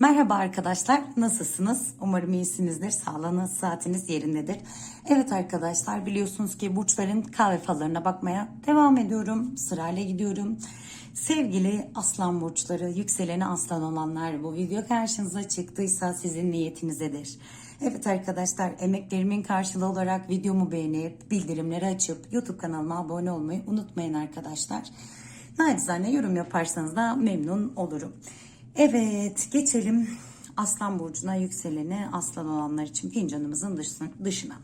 Merhaba arkadaşlar, nasılsınız? Umarım iyisinizdir, sağlığınız, saatiniz yerindedir. Evet arkadaşlar, biliyorsunuz ki burçların kahve fallarına bakmaya devam ediyorum. Sırayla gidiyorum. Sevgili aslan burçları, yükseleni aslan olanlar bu video karşınıza çıktıysa sizin niyetinizedir. Evet arkadaşlar, emeklerimin karşılığı olarak videomu beğenip, bildirimleri açıp YouTube kanalıma abone olmayı unutmayın arkadaşlar. Nacizane yorum yaparsanız da memnun olurum. Evet geçelim Aslan Burcu'na yükseleni aslan olanlar için fincanımızın dışına.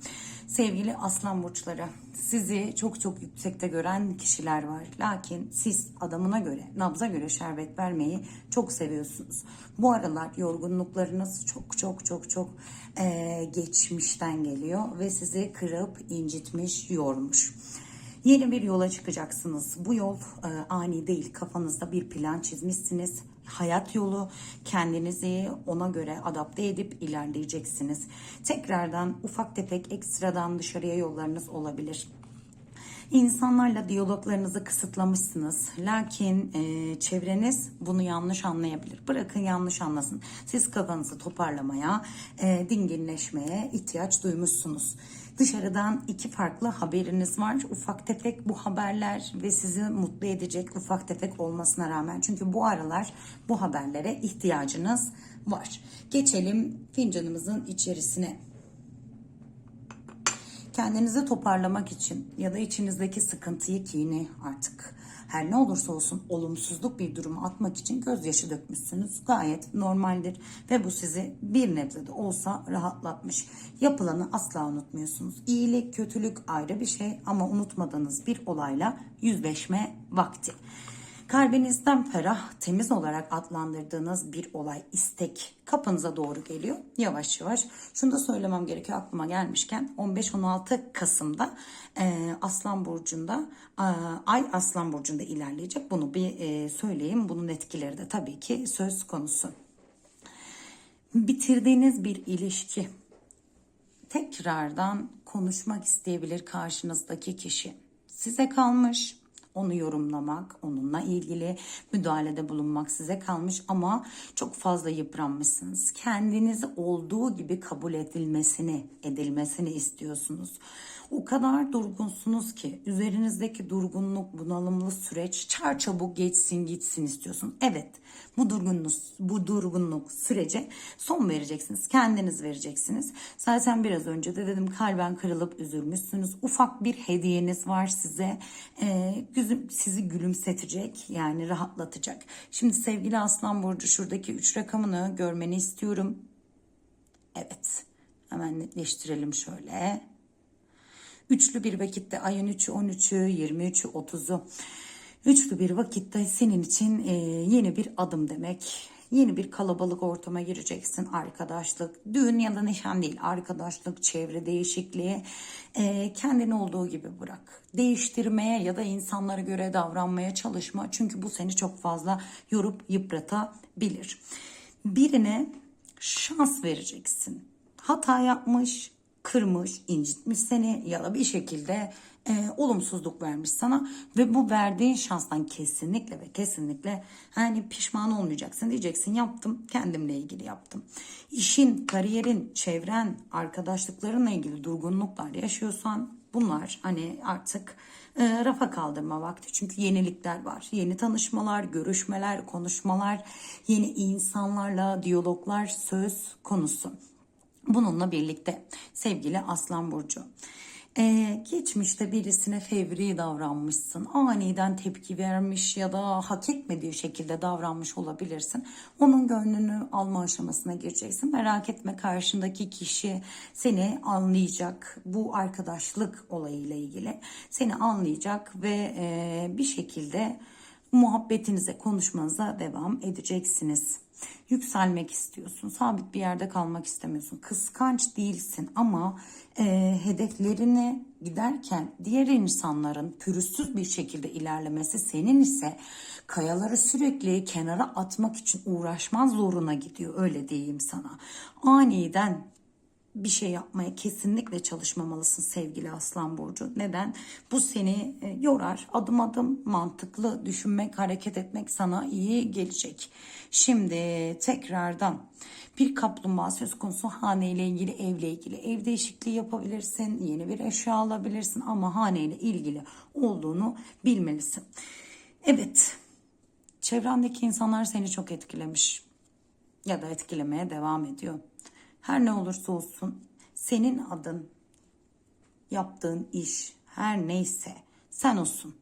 Sevgili aslan burçları sizi çok çok yüksekte gören kişiler var. Lakin siz adamına göre nabza göre şerbet vermeyi çok seviyorsunuz. Bu aralar yorgunluklarınız çok çok çok çok e, geçmişten geliyor ve sizi kırıp incitmiş yormuş. Yeni bir yola çıkacaksınız. Bu yol e, ani değil. Kafanızda bir plan çizmişsiniz. Hayat yolu kendinizi ona göre adapte edip ilerleyeceksiniz. Tekrardan ufak tefek ekstradan dışarıya yollarınız olabilir. İnsanlarla diyaloglarınızı kısıtlamışsınız. Lakin e, çevreniz bunu yanlış anlayabilir. Bırakın yanlış anlasın. Siz kafanızı toparlamaya, e, dinginleşmeye ihtiyaç duymuşsunuz. Dışarıdan iki farklı haberiniz var. Ufak tefek bu haberler ve sizi mutlu edecek ufak tefek olmasına rağmen. Çünkü bu aralar bu haberlere ihtiyacınız var. Geçelim fincanımızın içerisine kendinizi toparlamak için ya da içinizdeki sıkıntıyı kini artık her ne olursa olsun olumsuzluk bir durumu atmak için gözyaşı dökmüşsünüz. Gayet normaldir ve bu sizi bir nebze de olsa rahatlatmış. Yapılanı asla unutmuyorsunuz. İyilik, kötülük ayrı bir şey ama unutmadığınız bir olayla yüzleşme vakti. Kalbinizden ferah, temiz olarak adlandırdığınız bir olay, istek kapınıza doğru geliyor. Yavaş yavaş. Şunu da söylemem gerekiyor aklıma gelmişken 15-16 Kasım'da e, Aslan Burcu'nda e, Ay Aslan Burcu'nda ilerleyecek. Bunu bir e, söyleyeyim. Bunun etkileri de tabii ki söz konusu. Bitirdiğiniz bir ilişki tekrardan konuşmak isteyebilir karşınızdaki kişi. Size kalmış onu yorumlamak, onunla ilgili müdahalede bulunmak size kalmış ama çok fazla yıpranmışsınız. Kendinizi olduğu gibi kabul edilmesini, edilmesini istiyorsunuz. O kadar durgunsunuz ki üzerinizdeki durgunluk, bunalımlı süreç çarçabuk geçsin gitsin istiyorsun. Evet bu durgunluk, bu durgunluk sürece son vereceksiniz. Kendiniz vereceksiniz. Zaten biraz önce de dedim kalben kırılıp üzülmüşsünüz. Ufak bir hediyeniz var size. Ee, sizi gülümsetecek yani rahatlatacak. Şimdi sevgili Aslan Burcu şuradaki 3 rakamını görmeni istiyorum. Evet hemen netleştirelim şöyle. Üçlü bir vakitte ayın 3'ü 13'ü 23'ü 30'u üçlü bir vakitte senin için e, yeni bir adım demek. Yeni bir kalabalık ortama gireceksin. Arkadaşlık, düğün ya da nişan değil. Arkadaşlık, çevre değişikliği e, kendini olduğu gibi bırak. Değiştirmeye ya da insanlara göre davranmaya çalışma. Çünkü bu seni çok fazla yorup yıpratabilir. Birine şans vereceksin. Hata yapmış, kırmış, incitmiş seni ya da bir şekilde e, olumsuzluk vermiş sana ve bu verdiğin şanstan kesinlikle ve kesinlikle hani pişman olmayacaksın diyeceksin yaptım kendimle ilgili yaptım. İşin, kariyerin, çevren, arkadaşlıklarınla ilgili durgunluklar yaşıyorsan bunlar hani artık e, rafa kaldırma vakti. Çünkü yenilikler var. Yeni tanışmalar, görüşmeler, konuşmalar, yeni insanlarla diyaloglar söz konusu. Bununla birlikte sevgili Aslan Burcu. Ee, geçmişte birisine fevri davranmışsın. Aniden tepki vermiş ya da hak etmediği şekilde davranmış olabilirsin. Onun gönlünü alma aşamasına gireceksin. Merak etme karşındaki kişi seni anlayacak. Bu arkadaşlık olayıyla ilgili seni anlayacak ve e, bir şekilde muhabbetinize, konuşmanıza devam edeceksiniz. Yükselmek istiyorsun, sabit bir yerde kalmak istemiyorsun, kıskanç değilsin ama e, hedeflerine giderken diğer insanların pürüzsüz bir şekilde ilerlemesi senin ise kayaları sürekli kenara atmak için uğraşman zoruna gidiyor öyle diyeyim sana. Aniden bir şey yapmaya kesinlikle çalışmamalısın sevgili Aslan Burcu. Neden? Bu seni e, yorar. Adım adım mantıklı düşünmek, hareket etmek sana iyi gelecek. Şimdi tekrardan bir kaplumbağa söz konusu haneyle ilgili, evle ilgili. Ev değişikliği yapabilirsin, yeni bir eşya alabilirsin ama haneyle ilgili olduğunu bilmelisin. Evet, çevrendeki insanlar seni çok etkilemiş ya da etkilemeye devam ediyor. Her ne olursa olsun senin adın, yaptığın iş her neyse sen olsun.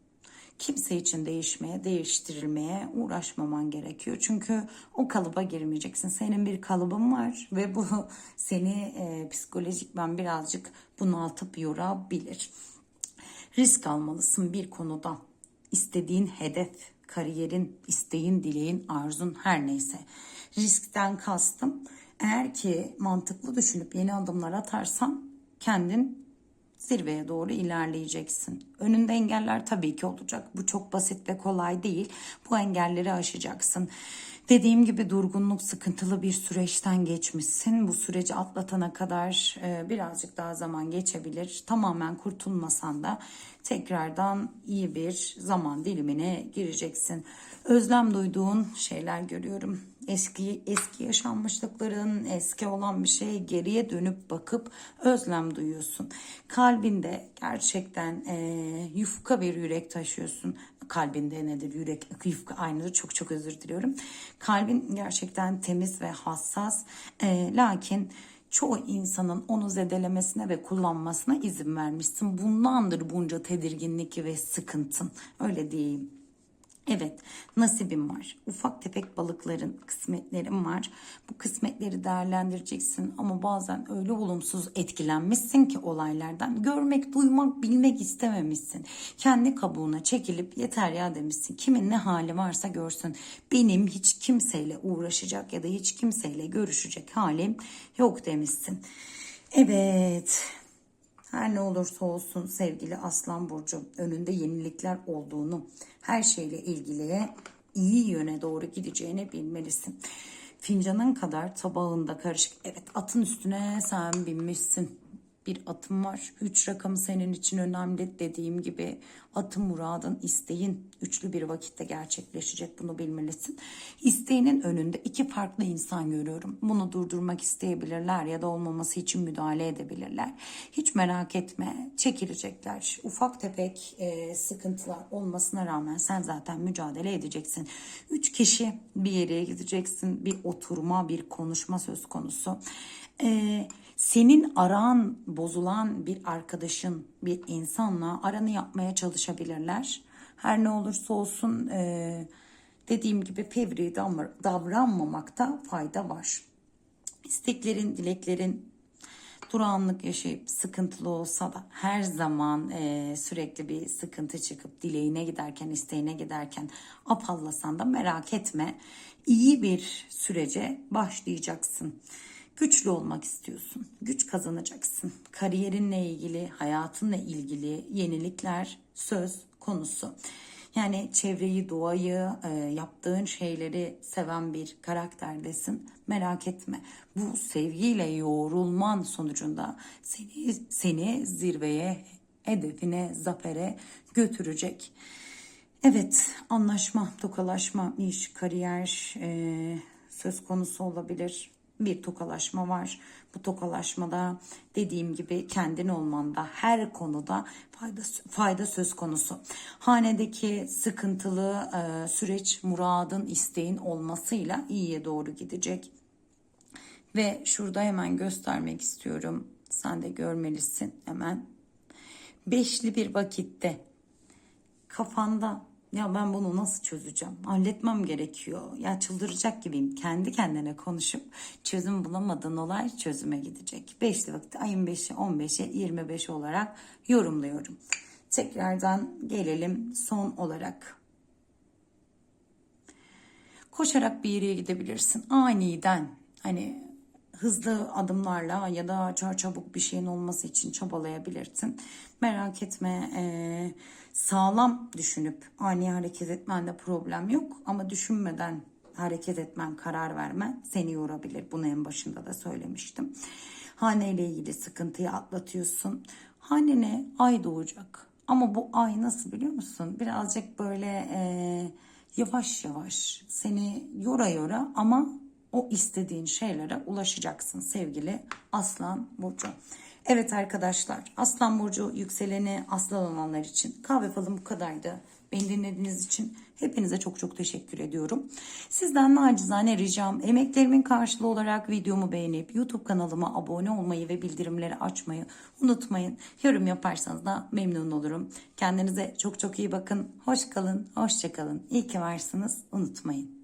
Kimse için değişmeye, değiştirilmeye uğraşmaman gerekiyor. Çünkü o kalıba girmeyeceksin. Senin bir kalıbın var ve bu seni e, psikolojikmen birazcık bunaltıp yorabilir. Risk almalısın bir konuda. İstediğin hedef, kariyerin, isteğin, dileğin, arzun her neyse. Riskten kastım eğer ki mantıklı düşünüp yeni adımlar atarsan kendin zirveye doğru ilerleyeceksin. Önünde engeller tabii ki olacak. Bu çok basit ve kolay değil. Bu engelleri aşacaksın. Dediğim gibi durgunluk sıkıntılı bir süreçten geçmişsin. Bu süreci atlatana kadar e, birazcık daha zaman geçebilir. Tamamen kurtulmasan da tekrardan iyi bir zaman dilimine gireceksin. Özlem duyduğun şeyler görüyorum. Eski eski yaşanmışlıkların, eski olan bir şeye geriye dönüp bakıp özlem duyuyorsun. Kalbinde gerçekten e, yufka bir yürek taşıyorsun. Kalbinde nedir? Yürek yufka aynıdır. Çok çok özür diliyorum. Kalbin gerçekten temiz ve hassas. E, lakin çoğu insanın onu zedelemesine ve kullanmasına izin vermişsin. Bundandır bunca tedirginlik ve sıkıntın. Öyle diyeyim. Evet nasibim var. Ufak tefek balıkların kısmetlerim var. Bu kısmetleri değerlendireceksin ama bazen öyle olumsuz etkilenmişsin ki olaylardan. Görmek, duymak, bilmek istememişsin. Kendi kabuğuna çekilip yeter ya demişsin. Kimin ne hali varsa görsün. Benim hiç kimseyle uğraşacak ya da hiç kimseyle görüşecek halim yok demişsin. Evet her ne olursa olsun sevgili Aslan Burcu önünde yenilikler olduğunu, her şeyle ilgili iyi yöne doğru gideceğini bilmelisin. Fincanın kadar tabağında karışık. Evet atın üstüne sen binmişsin. Bir atım var. Üç rakamı senin için önemli dediğim gibi atın muradın isteğin üçlü bir vakitte gerçekleşecek bunu bilmelisin. İsteğinin önünde iki farklı insan görüyorum. Bunu durdurmak isteyebilirler ya da olmaması için müdahale edebilirler. Hiç merak etme çekilecekler. Ufak tefek e, sıkıntılar olmasına rağmen sen zaten mücadele edeceksin. Üç kişi bir yere gideceksin. Bir oturma bir konuşma söz konusu. Eee senin aran bozulan bir arkadaşın, bir insanla aranı yapmaya çalışabilirler. Her ne olursa olsun e, dediğim gibi fevri davranmamakta fayda var. İsteklerin, dileklerin durağanlık yaşayıp sıkıntılı olsa da her zaman e, sürekli bir sıkıntı çıkıp dileğine giderken, isteğine giderken apallasan da merak etme. İyi bir sürece başlayacaksın. Güçlü olmak istiyorsun. Güç kazanacaksın. Kariyerinle ilgili, hayatınla ilgili yenilikler söz konusu. Yani çevreyi, doğayı, e, yaptığın şeyleri seven bir karakterdesin. Merak etme. Bu sevgiyle yoğrulman sonucunda seni seni zirveye, hedefine, zafere götürecek. Evet, anlaşma, tokalaşma, iş, kariyer e, söz konusu olabilir bir tokalaşma var. Bu tokalaşmada dediğim gibi kendin olmanda her konuda fayda, fayda söz konusu. Hanedeki sıkıntılı e, süreç muradın isteğin olmasıyla iyiye doğru gidecek. Ve şurada hemen göstermek istiyorum. Sen de görmelisin hemen. Beşli bir vakitte kafanda ya ben bunu nasıl çözeceğim? Halletmem gerekiyor. Ya çıldıracak gibiyim. Kendi kendine konuşup çözüm bulamadığın olay çözüme gidecek. Beşli vakit ayın 5'i 15'e 25 olarak yorumluyorum. Tekrardan gelelim son olarak. Koşarak bir yere gidebilirsin. Aniden hani hızlı adımlarla ya da çabuk bir şeyin olması için çabalayabilirsin. Merak etme e, sağlam düşünüp ani hareket etmende problem yok ama düşünmeden hareket etmen, karar vermen seni yorabilir. Bunu en başında da söylemiştim. Hane ile ilgili sıkıntıyı atlatıyorsun. Hanene ay doğacak. Ama bu ay nasıl biliyor musun? Birazcık böyle e, yavaş yavaş seni yora yora ama o istediğin şeylere ulaşacaksın sevgili Aslan Burcu. Evet arkadaşlar Aslan Burcu yükseleni aslan olanlar için kahve falım bu kadardı. Beni dinlediğiniz için hepinize çok çok teşekkür ediyorum. Sizden nacizane ricam emeklerimin karşılığı olarak videomu beğenip YouTube kanalıma abone olmayı ve bildirimleri açmayı unutmayın. Yorum yaparsanız da memnun olurum. Kendinize çok çok iyi bakın. Hoş kalın, hoşça kalın. İyi ki varsınız. Unutmayın.